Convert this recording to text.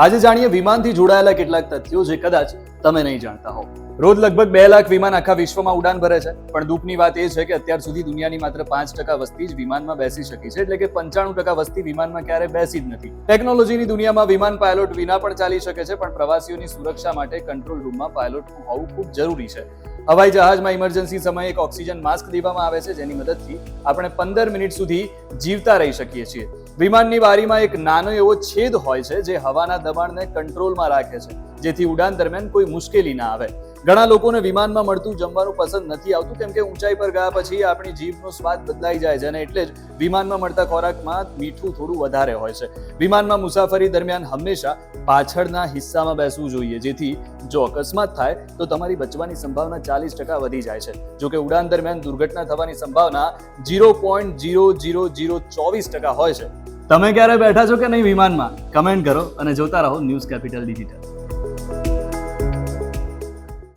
આજે જાણીએ વિમાનથી જોડાયેલા કેટલાક તથ્યો જે કદાચ તમે નહીં જાણતા હો રોજ લગભગ બે લાખ વિમાન આખા વિશ્વમાં ઉડાન ભરે છે. પણ દુઃખની વાત એ છે કે અત્યાર સુધી દુનિયાની માત્ર પાંચ ટકા વસ્તી જ વિમાનમાં બેસી શકી છે. એટલે કે પંચાણું ટકા વસ્તી વિમાનમાં ક્યારે બેસી જ નથી. ટેકનોલોજીની દુનિયામાં વિમાન પાયલોટ વિના પણ ચાલી શકે છે, પણ પ્રવાસીઓની સુરક્ષા માટે કંટ્રોલ રૂમમાં પાયલોટનું હોવું ખૂબ જરૂરી છે. હવાઈ જહાજમાં ઇમરજન્સી સમયે એક ઓક્સિજન માસ્ક દેવામાં આવે છે, જેની મદદથી આપણે પંદર મિનિટ સુધી જીવતા રહી શકીએ છીએ. વિમાનની બારીમાં એક નાનો એવો છેદ હોય છે જે હવાના દબાણને કંટ્રોલમાં રાખે છે, જેથી ઉડાન દરમિયાન કોઈ મુશ્કેલી ના આવે. ઘણા લોકોને વિમાનમાં મળતું જમવાનું પસંદ નથી આવતું, કેમ કે ઊંચાઈ પર ગયા પછી આપણી જીભનો સ્વાદ બદલાઈ જાય છે અને એટલે જ વિમાનમાં મળતા ખોરાકમાં મીઠું થોડું વધારે હોય છે. વિમાનમાં મુસાફરી દરમિયાન હંમેશા પાછળના હિસ્સામાં બેસવું જોઈએ, જેથી જો અકસ્માત થાય તો તમારી બચવાની સંભાવના ચાલીસ ટકા વધી જાય છે. જો કે ઉડાન દરમિયાન દુર્ઘટના થવાની સંભાવના zero point zero zero zero ચોવીસ ટકા હોય છે. તમે ક્યારે બેઠા છો કે નહીં વિમાનમાં? કમેન્ટ કરો અને જોતા રહો ન્યૂઝ કેપિટલ ડિજિટલ.